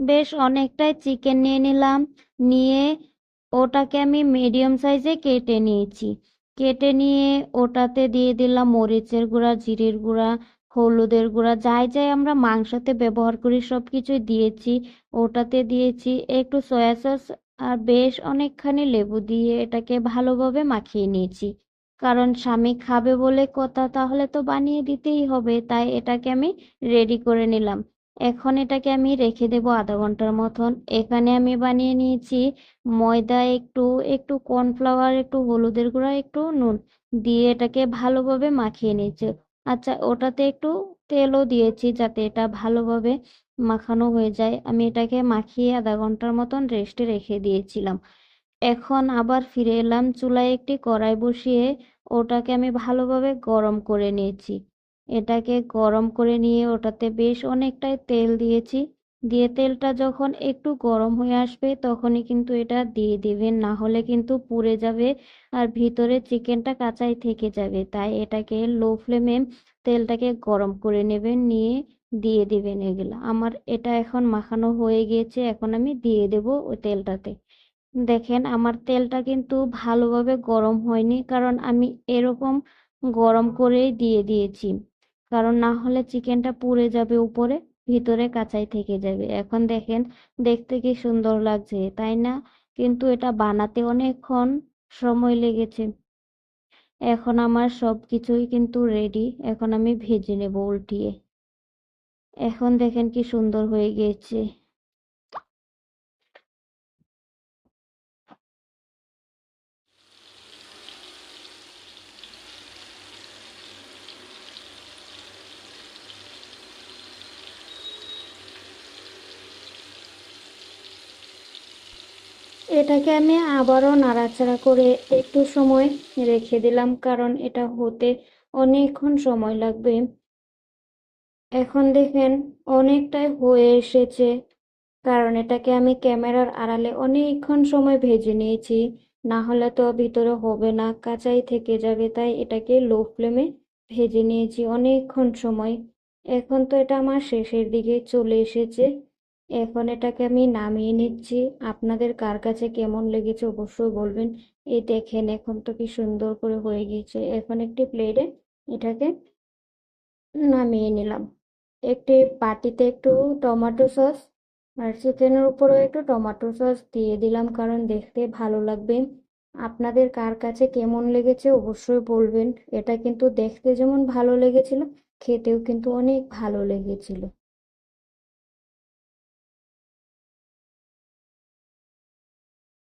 বেশ অনেকটাই চিকেন নিয়ে নিলাম। নিয়ে ওটাকে আমি মিডিয়াম সাইজে কেটে নিয়েছি। কেটে নিয়ে ওটাতে দিয়ে দিলাম মরিচের গুঁড়া, জিরের গুঁড়া, হলুদের গুঁড়া, যাই যাই আমরা মাংসতে ব্যবহার করি সব কিছুই দিয়েছি। ওটাতে দিয়েছি একটু সয়া সস আর বেশ অনেকখানি লেবু দিয়ে এটাকে ভালোভাবে মাখিয়ে নিয়েছি। কারণ স্বামী খাবে বলে কথা, তাহলে তো বানিয়ে দিতেই হবে, তাই এটাকে আমি রেডি করে নিলাম। এখন এটাকে আমি রেখে দেবো আধা ঘণ্টার মতন। এখানে আমি বানিয়ে নিয়েছি ময়দা, একটু একটু কর্নফ্লাওয়ার একটু হলুদের গুঁড়া, একটু নুন দিয়ে এটাকে ভালোভাবে মাখিয়ে নিয়েছি। আচ্ছা ওটাতে একটু তেলও দিয়েছি যাতে এটা ভালোভাবে মাখানো হয়ে যায়। আমি এটাকে মাখিয়ে আধা ঘণ্টার মতন রেস্টে রেখে দিয়েছিলাম। এখন আবার ফিরে এলাম চুলায় একটি কড়াই বসিয়ে ওটাকে আমি ভালোভাবে গরম করে নিয়েছি। এটাকে গরম করে নিয়ে ওটাতে বেশ অনেকটাই তেল দিয়েছি। দিয়ে তেলটা যখন একটু গরম হয়ে আসবে তখনই কিন্তু এটা দিয়ে দিবেন, না হলে কিন্তু পুড়ে যাবে আর ভিতরে চিকেনটা কাঁচাই থেকে যাবে। তাই এটাকে লো ফ্লেমে তেলটাকে গরম করে নেবেন, নিয়ে দিয়ে দিবেন এগুলো। আমার এটা এখন মাখানো হয়ে গিয়েছে, এখন আমি দিয়ে দেব ওই তেলটাতে। দেখেন আমার তেলটা কিন্তু ভালোভাবে গরম হয়নি, কারণ আমি এরকম গরম করেই দিয়ে দিয়েছি। কারণ না হলে চিকেনটা পুড়ে যাবে উপরে, ভিতরে কাঁচাই থেকে যাবে। এখন দেখেন, দেখতে কি সুন্দর লাগছে, তাই না? কিন্তু এটা বানাতে অনেকক্ষণ সময় লেগেছে। এখন আমার সব কিছুই কিন্তু রেডি এখন আমি ভেজে নেব উল্টিয়ে। এখন দেখেন কি সুন্দর হয়ে গিয়েছে এটাকে আমি আবারও নাড়াচাড়া করে একটু সময় রেখে দিলাম, কারণ এটা হতে অনেকক্ষণ সময় লাগবে। এখন দেখেন অনেকটাই হয়ে এসেছে, কারণ এটাকে আমি ক্যামেরার আড়ালে অনেকক্ষণ সময় ভেজে নিয়েছি, না হলে তো ভিতরে হবে না, কাঁচাই থেকে যাবে, তাই এটাকে লো ফ্লেমে ভেজে নিয়েছি অনেকক্ষণ সময়। এখন তো এটা আমার শেষের দিকে চলে এসেছে। এখন এটাকে আমি নামিয়ে নিচ্ছি। আপনাদের কার কাছে কেমন লেগেছে অবশ্যই বলবেন। এই দেখেন এখন তো কি সুন্দর করে হয়ে গিয়েছে। এখন একটি প্লেটে এটাকে নামিয়ে নিলাম। একটি বাটিতে একটু টমেটো সস আর চিকেনের উপরেও একটু টমেটো সস দিয়ে দিলাম কারণ দেখতে ভালো লাগবে। আপনাদের কার কাছে কেমন লেগেছে অবশ্যই বলবেন। এটা কিন্তু দেখতে যেমন ভালো লেগেছিল, খেতেও কিন্তু অনেক ভালো লেগেছিল।